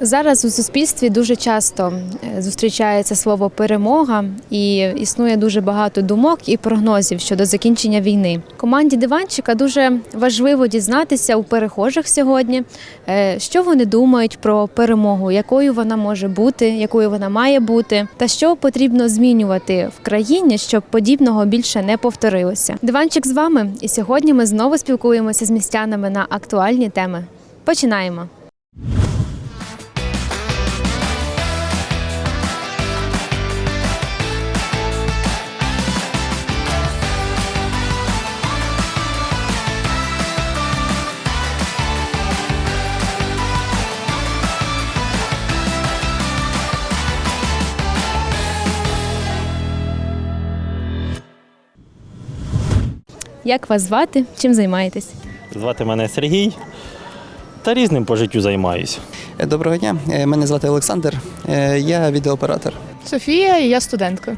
Зараз у суспільстві дуже часто е, зустрічається слово перемога, і існує дуже багато думок і прогнозів щодо закінчення війни. Команді диванчика дуже важливо дізнатися у перехожих сьогодні, е, що вони думають про перемогу, якою вона може бути, якою вона має бути, та що потрібно змінювати в країні, щоб подібного більше не повторилося. Диванчик з вами, і сьогодні ми знову спілкуємося з містянами на актуальні теми. Починаємо. Як вас звати? Чим займаєтесь? Звати мене Сергій. Та різним по життю займаюся. Е, Доброго дня, Е, мене звати Олександр. Е, Я відеооператор. Софія і я студентка.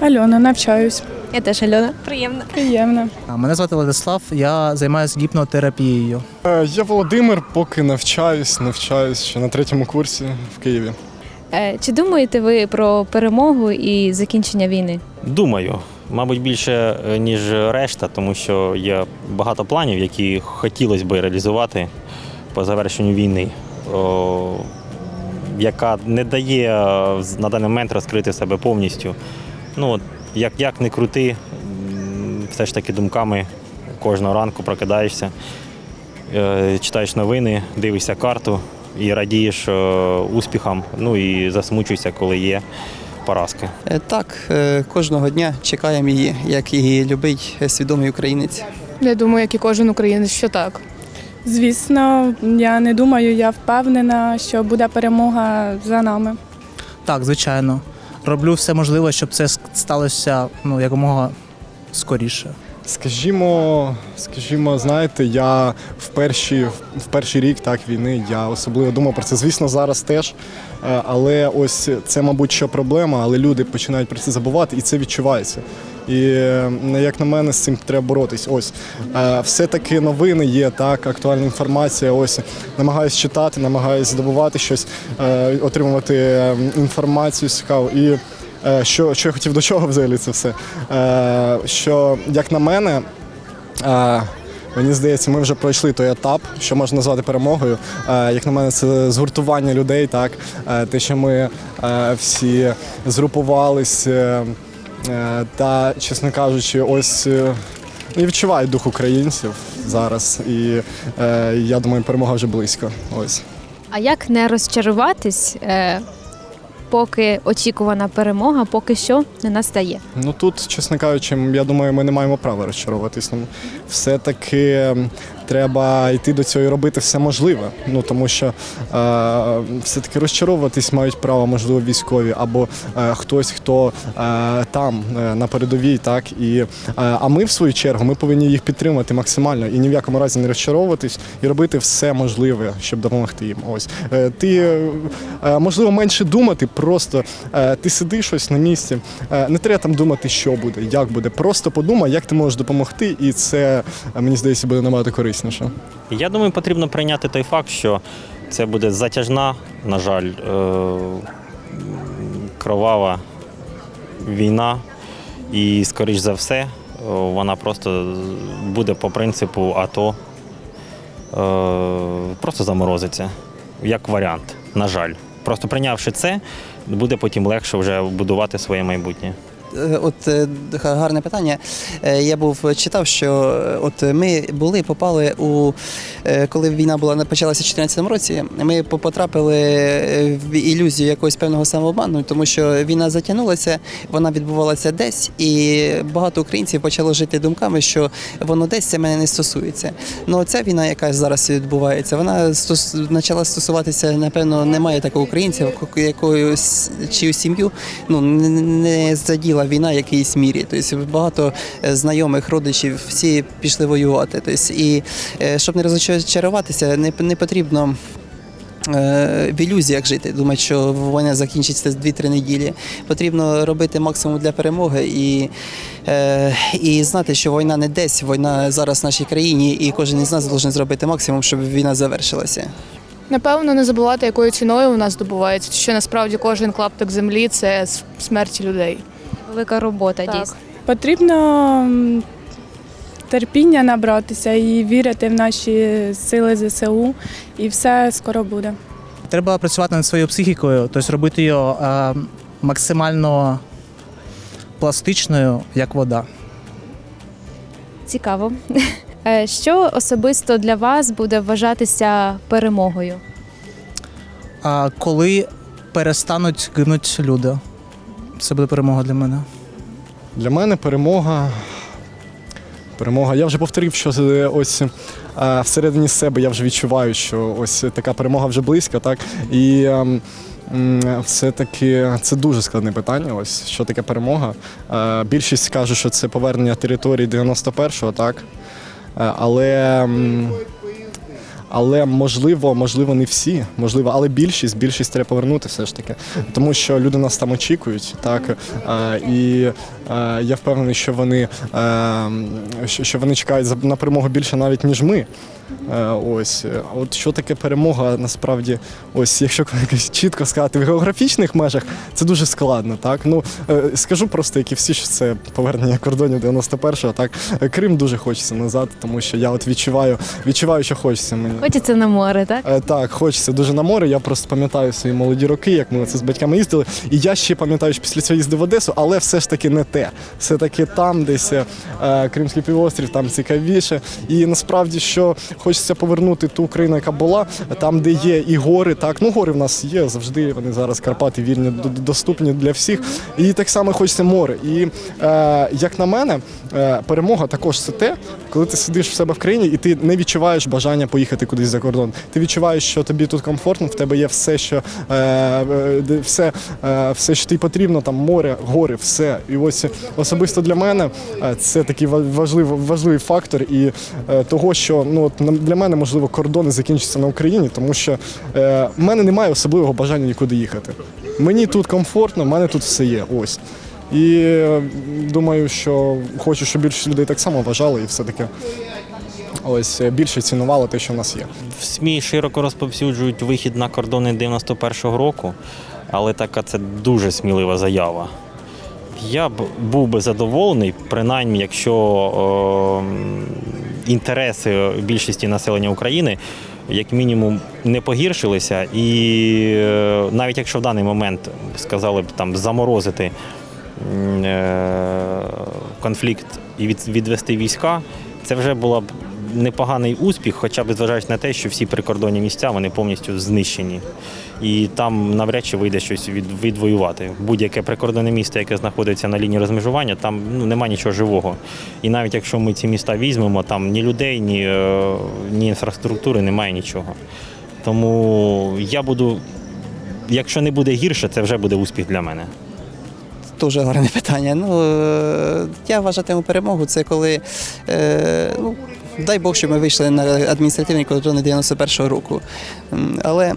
Альона, навчаюсь. Я теж Альона. Приємно. Приємно. Мене звати Владислав, я займаюся гіпнотерапією. Я Володимир, поки навчаюсь, навчаюсь ще на третьому курсі в Києві. Чи думаєте ви про перемогу і закінчення війни? Думаю, мабуть, більше е, ніж решта, тому що є багато планів, які хотілося б реалізувати по завершенню війни, яка не дає е, на даний момент розкрити себе повністю. Ну, як, як не крути, все ж таки думками кожного ранку прокидаєшся, е, читаєш новини, дивишся карту і радієш успіхам, ну і засмучуєшся, коли є поразки. Е, Так, е, кожного дня чекаємо її, як і любий свідомий українець. Я думаю, як і кожен українець, що так. Звісно, я не думаю, я впевнена, що буде перемога за нами. Так, звичайно. Роблю все можливе, щоб це сталося ну, якомога скоріше. Скажімо, скажімо, знаєте, я в перші, в перший рік так війни я особливо думав про це. Звісно, зараз теж. Е, Але ось це, мабуть, що проблема, але люди починають про це забувати, і це відчувається. І е, як на мене, з цим треба боротись. Ось е, все-таки новини є, так, актуальна інформація. Ось намагаюсь читати, намагаюсь здобувати щось, отримувати інформацію цікаву. І що, що я хотів до чого взагалі це все? Е, Що, як на мене, е, Мені здається, ми вже пройшли той етап, що можна назвати перемогою. Е, Як на мене, це згуртування людей, так Е, те, що ми е, всі згрупувались, е, е, та, чесно кажучи, ось е, і відчуваю дух українців зараз. І е, я думаю, перемога вже близько. Ось. А як не розчаруватись, е, поки очікувана перемога поки що не настає? Ну тут, чесно кажучи, я думаю, ми не маємо права розчаруватись. Ну, все-таки м, треба йти до цього і робити все можливе. Ну тому що е, все-таки розчаровуватись мають право, можливо, військові або е, хтось, хто е, там е, на передовій, так і е, а ми, в свою чергу, ми повинні їх підтримати максимально і ні в якому разі не розчаровуватись і робити все можливе, щоб допомогти їм. Ось Е, ти е, можливо менше думати, просто е, ти сидиш ось на місці. Е, Не треба там думати, що буде, як буде. Просто подумай, як ти можеш допомогти, і це е, мені здається буде набагато корисніше. Я думаю, потрібно прийняти той факт, що це буде затяжна, на жаль, е, кровава війна, і, скоріш за все, вона просто буде по принципу АТО е, просто заморозиться, як варіант, на жаль. Просто прийнявши це, буде потім легше вже будувати своє майбутнє. Е, От е, гарне питання. Е, Я був читав, що от ми були, попали у коли війна була почалася в 2014 році. Ми потрапили в ілюзію якогось певного самообману, тому що війна затягнулася, вона відбувалася десь, і багато українців почало жити думками, що воно десь це мене не стосується. Ну ця війна, яка зараз відбувається, вона стос- почала стосуватися, напевно, немає такого українця, ко- якоюсь чию сім'ю ну не- не заділа війна в якійсь мірі. Тобто багато е, знайомих, родичів всі пішли воювати. Тобто, і е, щоб не розчаруватися, не, не потрібно. е, В ілюзіях жити, думати, що війна закінчиться з 2-3 неділі. Потрібно робити максимум для перемоги і, і знати, що війна не десь, війна зараз в нашій країні, і кожен із нас має зробити максимум, щоб війна завершилася. Напевно, не забувати, якою ціною у нас здобувається, що насправді кожен клаптик землі це смерті людей. Велика робота Так. дійсно. Потрібно терпіння набратися і вірити в наші сили ЗСУ, і все скоро буде. Треба працювати над своєю психікою, тобто робити її е, максимально пластичною, як вода. Цікаво. Е, Що особисто для вас буде вважатися перемогою? Коли перестануть гинуть люди, це буде перемога для мене. Для мене перемога. Перемога. Я вже повторив, що е, ось е, всередині себе я вже відчуваю, що ось така перемога вже близька, так? І ем, м, все-таки це дуже складне питання. Ось що таке перемога. Е, Більшість каже, що це повернення території 91-го, так? Е, Але. м, але можливо, можливо, не всі, можливо, але більшість, більшість треба повернути все ж таки. Тому що люди нас там очікують, так е, і е, я впевнений, що вони, е, що, що вони чекають на перемогу більше навіть ніж ми. Е, ось, от що таке перемога, насправді, ось, якщо чітко сказати в географічних межах, це дуже складно. Так ну е, скажу просто, як і всі, що це повернення кордонів 91-го. Так Крим дуже хочеться назад, тому що я от відчуваю, відчуваю, що хочеться мені. Хочеться на море, так? Е, Так, хочеться дуже на море. Я просто пам'ятаю свої молоді роки, як ми це з батьками їздили. І я ще пам'ятаю, що після цього їздив в Одесу, але все ж таки не те. Все таки там, десь Кримський півострів, там цікавіше. І насправді, що хочеться повернути ту Україну, яка була, там, де є і гори. Так, ну гори в нас є завжди. Вони зараз Карпати вільні, доступні для всіх. І так само хочеться море. І е, як на мене, е, перемога також це те, коли ти сидиш в себе в країні і ти не відчуваєш бажання поїхати кудись за кордон. Ти відчуваєш, що тобі тут комфортно, в тебе є все, що е, е, все, е, все, що тобі потрібно, там море, гори, все. І ось особисто для мене е, це такий ва- важливий, важливий фактор і е, того, що ну от для мене можливо кордони закінчаться на Україні, тому що е, в мене немає особливого бажання нікуди їхати. Мені тут комфортно, в мене тут все є. Ось. І е, думаю, що хочу, щоб більше людей так само вважали і все-таки ось е, більше цінували те, що в нас є. В СМІ широко розповсюджують вихід на кордони 91-го року, але така це дуже смілива заява. Я б був би задоволений, принаймні, якщо о, м, інтереси більшості населення України як мінімум не погіршилися, і е, навіть якщо в даний момент сказали б там заморозити е, конфлікт і від- відвести війська, це вже була б непоганий успіх, хоча б зважаючи на те, що всі прикордонні місця вони повністю знищені. І там навряд чи вийде щось від, відвоювати. Будь-яке прикордонне місто, яке знаходиться на лінії розмежування, там ну, нема нічого живого. І навіть якщо ми ці міста візьмемо, там ні людей, ні, е, ні інфраструктури, немає нічого. Тому я буду, якщо не буде гірше, це вже буде успіх для мене. Дуже гарне питання. Ну, е, я вважатиму перемогу, це коли, е, ну, дай Бог, що ми вийшли на адміністративні кордони 91-го року. Але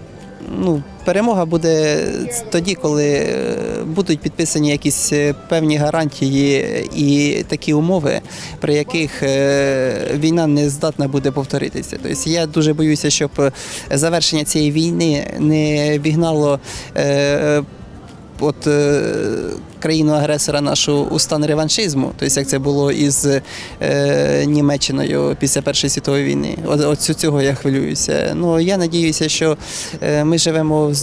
ну, перемога буде тоді, коли е, будуть підписані якісь е, певні гарантії і такі умови, при яких е, війна не здатна буде повторитися. Тобто я дуже боюся, щоб завершення цієї війни не вігнало. От е, країну-агресора нашу у стан реваншизму, тобто як це було із е, Німеччиною після Першої світової війни. От, от цього я хвилююся. Ну я надіюся, що е, ми живемо в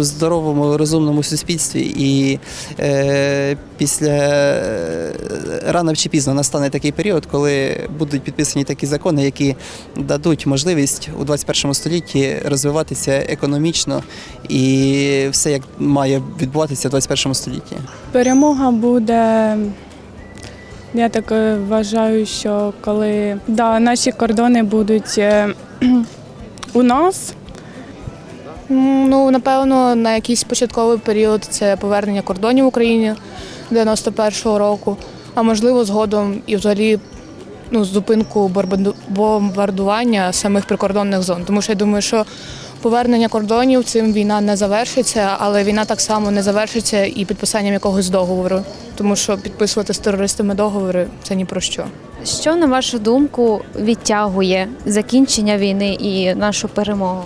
здоровому, розумному суспільстві, і е, після е, рано чи пізно настане такий період, коли будуть підписані такі закони, які дадуть можливість у 21 столітті розвиватися економічно і все як має відбуватися в 21 столітті. Перемога буде. Я так е, вважаю, що коли да, наші кордони будуть е, у нас, Ну, напевно, на якийсь початковий період це повернення кордонів в Україні 91-го року, а можливо, згодом і взагалі ну, зупинку бомбардування самих прикордонних зон. Тому що я думаю, що повернення кордонів цим війна не завершиться, але війна так само не завершиться і підписанням якогось договору, тому що підписувати з терористами договори це ні про що. Що на вашу думку відтягує закінчення війни і нашу перемогу?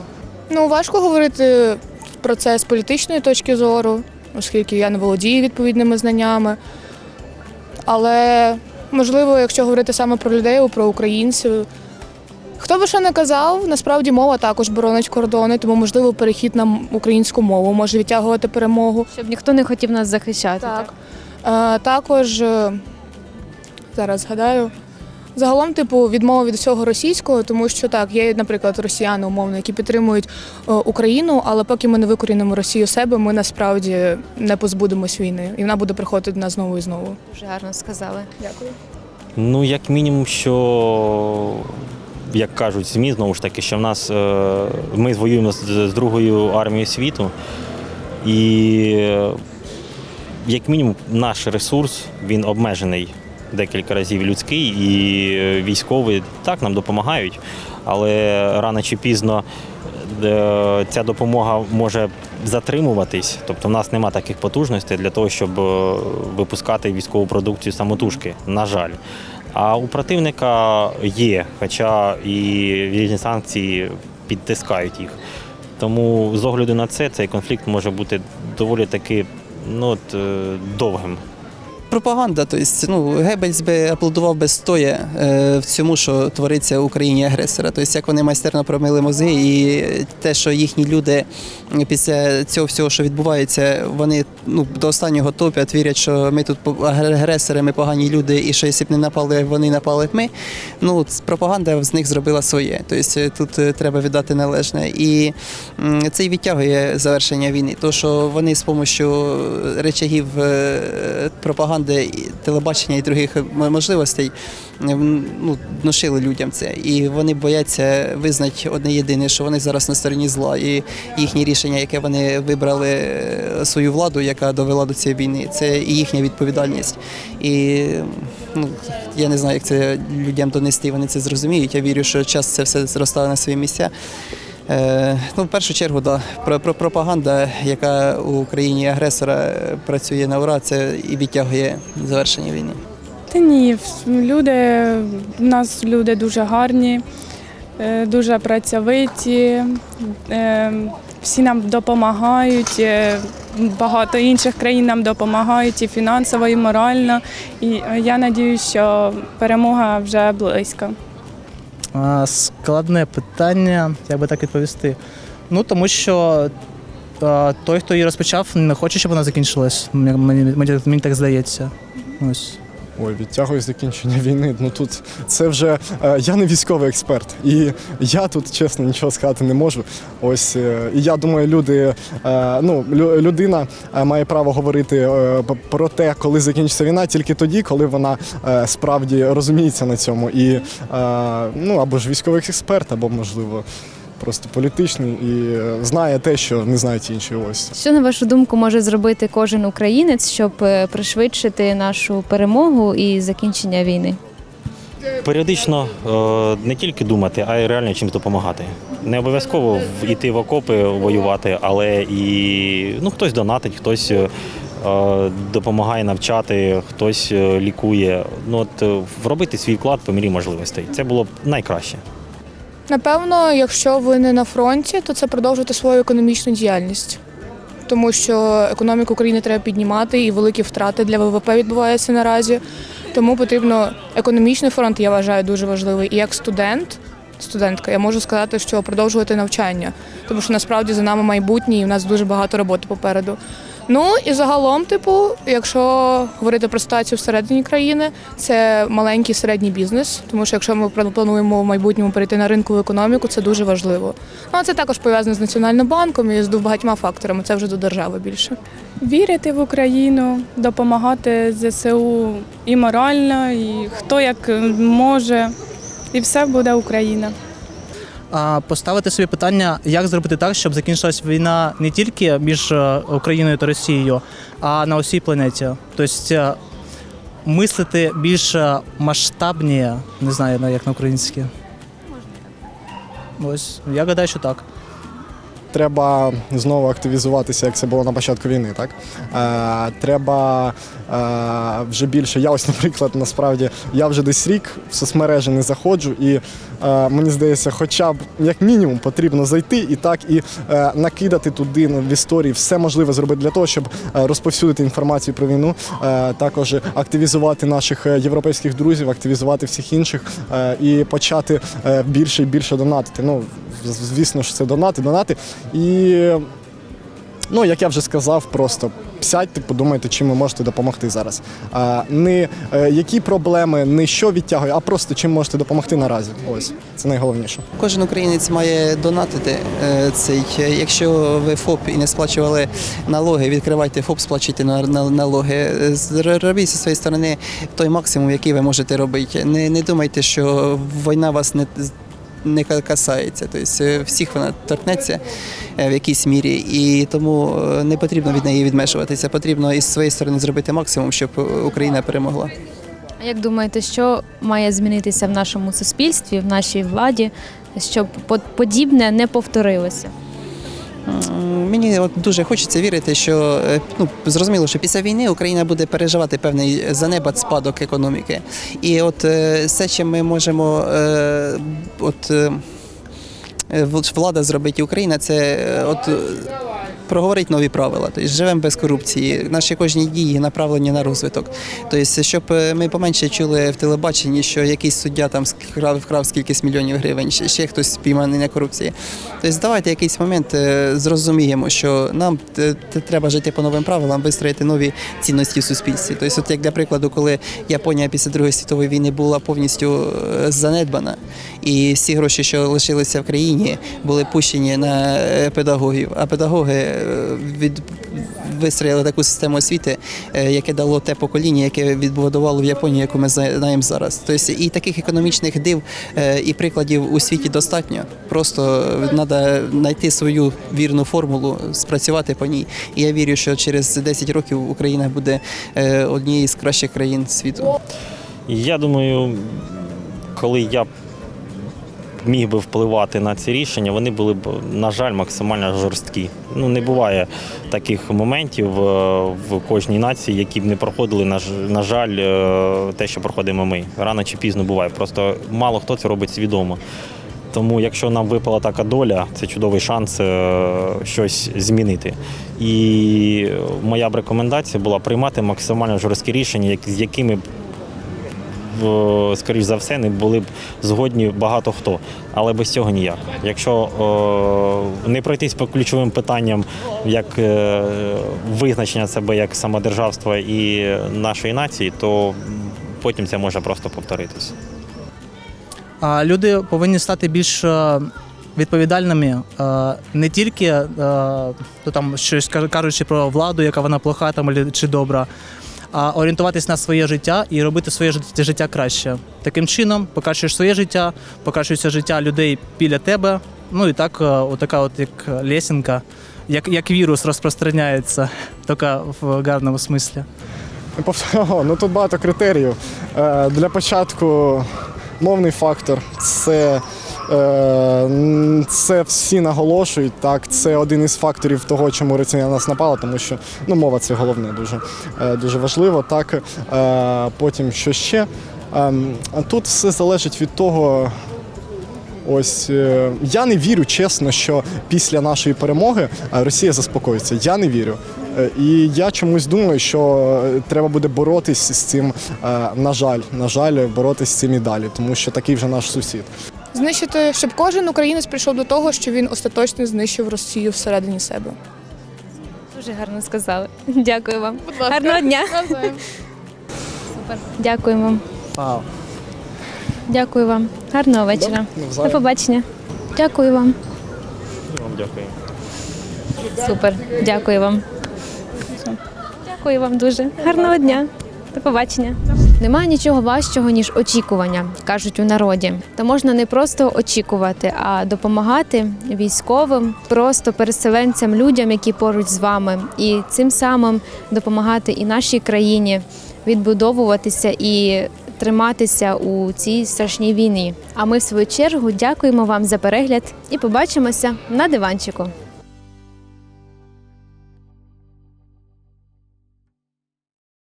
Ну важко говорити про це з політичної точки зору, оскільки я не володію відповідними знаннями. Але можливо, якщо говорити саме про людей, про українців. Хто би що не казав, насправді мова також боронить кордони, тому можливо перехід на українську мову може відтягувати перемогу. Щоб ніхто не хотів нас захищати. Так. Е, також е, зараз згадаю. Загалом, типу, відмова від всього російського, тому що так, є, наприклад, росіяни умовно, які підтримують е, Україну, але поки ми не викорінимо Росію себе, ми насправді не позбудемось війни, і вона буде приходити до нас знову і знову. Дуже гарно сказали. Дякую. Ну, як мінімум, що, як кажуть ЗМІ, знову ж таки, що в нас е, ми воюємо з, з другою армією світу, і е, як мінімум наш ресурс він обмежений декілька разів людський, і військові так нам допомагають, але рано чи пізно е, ця допомога може затримуватись. Тобто в нас нема таких потужностей для того, щоб е, випускати військову продукцію самотужки, на жаль. А у противника є, хоча і різні санкції підтискають їх. Тому з огляду на це цей конфлікт може бути доволі таки ну, от, е, довгим. Пропаганда, тобто, ну, Геббельс би аплодував би стоя е, в цьому, що твориться в Україні агресора. Тобто, як вони майстерно промили мозги, і те, що їхні люди після цього всього, що відбувається, вони ну, до останнього топять, вірять, що ми тут агресори, ми погані люди, і що якщо б не напали, вони напали б ми. Ну, пропаганда з них зробила своє. Тобто тут е, треба віддати належне. І це і відтягує завершення війни. То, що вони з допомогою речагів е, пропаганди, телебачення і других можливостей м, ну, внушили людям це. І вони бояться визнати одне єдине, що вони зараз на стороні зла. І їхнє рішення, яке вони вибрали е, свою владу, яка довела до цієї війни, це і їхня відповідальність. І ну, я не знаю, як це людям донести, вони це зрозуміють. Я вірю, що час це все зростає на свої місця. Е, ну, в першу чергу, да, про, про пропаганда, яка у Україні агресора е, працює на ура, це і відтягує завершення війни. Та ні, люди, в нас люди дуже гарні, е, дуже працьовиті, всі нам допомагають, багато інших країн нам допомагають і фінансово, і морально. І я сподіваюся, що перемога вже близько. Складне питання, як би так відповісти. Ну, тому що той, хто її розпочав, не хоче, щоб вона закінчилась. Мені, мені, мені так здається. Ось. Ой, відтягує закінчення війни. Ну тут це вже е, я не військовий експерт, і я тут чесно нічого сказати не можу. Ось е, і я думаю, люди, е, ну лю- людина е, має право говорити е, про те, коли закінчиться війна, тільки тоді, коли вона е, справді розуміється на цьому. І е, ну або ж військовий експерт, або можливо. Просто політичний і е, знає те, що не знають інші. Ось Що на вашу думку може зробити кожен українець, щоб е, пришвидшити нашу перемогу і закінчення війни? Періодично е, не тільки думати, а й реально чимось допомагати. Не обов'язково в- йти в окопи воювати, але і ну, хтось донатить, хтось е, допомагає навчати, хтось лікує. Ну, от, робити свій вклад по мірі можливостей. Це було б найкраще. Напевно, якщо ви не на фронті, то це продовжувати свою економічну діяльність. Тому що економіку України треба піднімати і великі втрати для ВВП відбуваються наразі. Тому потрібно економічний фронт, я вважаю, дуже важливий. І як студент, студентка, я можу сказати, що продовжувати навчання, тому що насправді за нами майбутнє і в нас дуже багато роботи попереду. Ну і загалом, типу, якщо говорити про ситуацію всередині країни, це маленький середній бізнес, тому що якщо ми плануємо в майбутньому перейти на ринкову економіку, це дуже важливо. Ну а це також пов'язано з національним банком і з багатьма факторами. Це вже до держави більше. Вірити в Україну, допомагати ЗСУ і морально, і хто як може, і все буде Україна. Поставити собі питання, як зробити так, щоб закінчилась війна не тільки між е, Україною та Росією, а на усій планеті. Тобто е, мислити більш масштабні, не знаю на- як на українськи. Ось, я гадаю, що так. Треба знову активізуватися, як це було на початку війни. Так е, треба е, вже більше. Я ось, наприклад, насправді я вже десь рік в соцмережі не заходжу, і е, мені здається, хоча б як мінімум потрібно зайти і так і е, накидати туди ну, в історії все можливе зробити для того, щоб е, розповсюдити інформацію про війну, е, також активізувати наших е, європейських друзів, активізувати всіх інших е, і почати е, більше і більше донатити. Ну, звісно ж, це донати, донати. І Ну, як я вже сказав, просто сядьте, подумайте, чим ви можете допомогти зараз. А, не е, які проблеми, не що відтягує, а просто чим можете допомогти наразі. Ось це найголовніше. Кожен українець має донатити е, цей. Е, Якщо ви ФОП і не сплачували налоги, відкривайте ФОП, сплачуйте на- на- налоги. З- Робіть зі своєї сторони той максимум, який ви можете робити. Не, не думайте, що війна вас не. Не касається, тобто всіх вона торкнеться е, в якійсь мірі, і тому е, не потрібно від неї відмежуватися. Потрібно із своєї сторони зробити максимум, щоб Україна перемогла. А як думаєте, що має змінитися в нашому суспільстві, в нашій владі, щоб по- подібне не повторилося? Мені от дуже хочеться вірити, що е, ну зрозуміло, що після війни Україна буде переживати певний занебат спадок економіки. І от е, все, чим ми можемо е, от. Влада зробить Україна, це от проговорить нові правила. Тобто живемо без корупції. Наші кожні дії направлені на розвиток. Тобто, щоб е, ми поменше чули в телебаченні, що якийсь суддя там вкрав, вкрав скількись мільйонів гривень, ще, хтось спійманий на корупції. Тобто, давайте якийсь момент е, зрозуміємо, що нам е, треба жити по новим правилам, вистроїти нові цінності в суспільстві. Тобто, от як для прикладу, коли Японія після Другої світової війни була повністю занедбана, і всі гроші, що лишилися в країні, були пущені на педагогів. А педагоги від вистроїли таку систему освіти, е, яке дало те покоління, яке відбудувало в Японії, яку ми знаємо зараз. Тобто і таких економічних див е, і прикладів у світі достатньо. Просто треба знайти свою вірну формулу, спрацювати по ній. І я вірю, що через 10 років Україна буде е, однією з кращих країн світу. Я думаю, коли я міг би впливати на ці рішення, вони були б, на жаль, максимально жорсткі. Ну, не буває таких моментів е, в кожній нації, які б не проходили, на, жаль, е, те, що проходимо ми. Рано чи пізно буває. Просто мало хто це робить свідомо. Тому, якщо нам випала така доля, це чудовий шанс е, щось змінити. І моя б рекомендація була приймати максимально жорсткі рішення, з якими скоріш за все, не були б згодні багато хто. Але без цього ніяк. Якщо е, не пройтись по ключовим питанням, як е, визначення себе як самодержавства і нашої нації, то потім це може просто повторитись. Люди повинні стати більш е, відповідальними е, не тільки е, то там щось каж- кажучи про владу, яка вона плоха там чи добра, а орієнтуватись на своє життя і робити своє жит- життя краще. Таким чином покращуєш своє життя, покращується життя людей біля тебе. Ну і так, е, отака, от як лесінка, як, як вірус розпространяється, тільки в гарному смислі. Повторюю, ну тут багато критеріїв. Е, Для початку мовний фактор це, це всі наголошують. Так, це один із факторів того, чому Росія нас напала, тому що ну, мова це головне дуже, е, дуже важливо. Так, е, потім що ще. Ем, Тут все залежить від того. Ось е, я не вірю чесно, що після нашої перемоги е, Росія заспокоїться. Я не вірю. Е, І я чомусь думаю, що е, треба буде боротись з цим. е, На жаль, на жаль, боротись з цим і далі, тому що такий вже наш сусід. Знищити, щоб кожен українець прийшов до того, що він остаточно знищив Росію всередині себе. Дуже гарно сказали. Дякую вам. Гарного дня. Супер. Дякую вам. Вау. Дякую вам. Гарного вечора. До побачення. Дякую вам. Вам дякую. Супер. Дякую вам. Дякую вам дуже. Гарного дня. До побачення. Немає нічого важчого, ніж очікування, кажуть у народі. Та можна не просто очікувати, а допомагати військовим, просто переселенцям, людям, які поруч з вами, і цим самим допомагати і нашій країні відбудовуватися і триматися у цій страшній війні. А ми, в свою чергу, дякуємо вам за перегляд і побачимося на диванчику.